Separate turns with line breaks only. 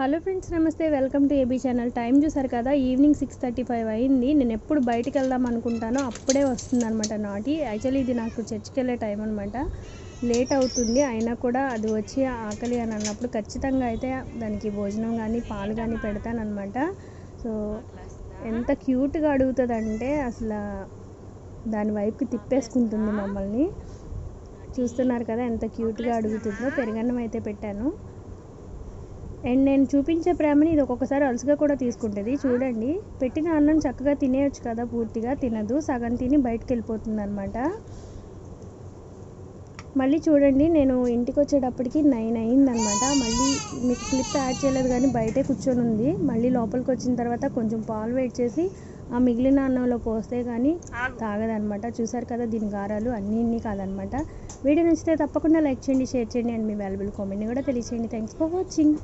Hello friends నమస్తే welcome to A B channel time చూసారు కదా ఈవినింగ్ సిక్స్ థర్టీ ఫైవ్ అయింది. నేను ఎప్పుడు బయటికి వెళ్దాం అనుకుంటానో అప్పుడే వస్తుంది అనమాట నాటి. యాక్చువల్లీ ఇది నాకు చర్చికి వెళ్ళే టైం అనమాట లేట్ అవుతుంది అయినా కూడా అది వచ్చి ఆకలి అని అన్నప్పుడు ఖచ్చితంగా అయితే దానికి భోజనం కానీ పాలు కానీ పెడతానమాట సో ఎంత క్యూట్గా అడుగుతుందంటే అసలు దాని వైపుకి తిప్పేసుకుంటుంది మమ్మల్ని. చూస్తున్నారు కదా ఎంత క్యూట్గా అడుగుతుందో పెరుగన్నం అయితే పెట్టాను. అండ్ నేను చూపించే ప్రేమని ఇది ఒక్కొక్కసారి అలసుగా కూడా తీసుకుంటుంది. చూడండి. పెట్టిన అన్నం చక్కగా తినేయచ్చు కదా పూర్తిగా. తినదు. సగం తిని బయటకు వెళ్ళిపోతుంది అనమాట మళ్ళీ చూడండి. నేను ఇంటికి వచ్చేటప్పటికి నైన్ అయిందనమాట మళ్ళీ మీకు క్లిప్ యాడ్ చేయలేదు కానీ బయటే కూర్చొని ఉంది. మళ్ళీ లోపలికి వచ్చిన తర్వాత కొంచెం పాలు వెయిట్ చేసి ఆ మిగిలిన అన్నంలో పోస్తే కానీ తాగదనమాట చూసారు కదా దీని గారాలు అన్నీ ఇన్ని కాదనమాట వీడియో నచ్చితే తప్పకుండా లైక్ చేయండి షేర్ చేయండి అండ్ మీ వాల్యుబుల్ కామెంట్ని కూడా తెలియచేయండి. Thanks for watching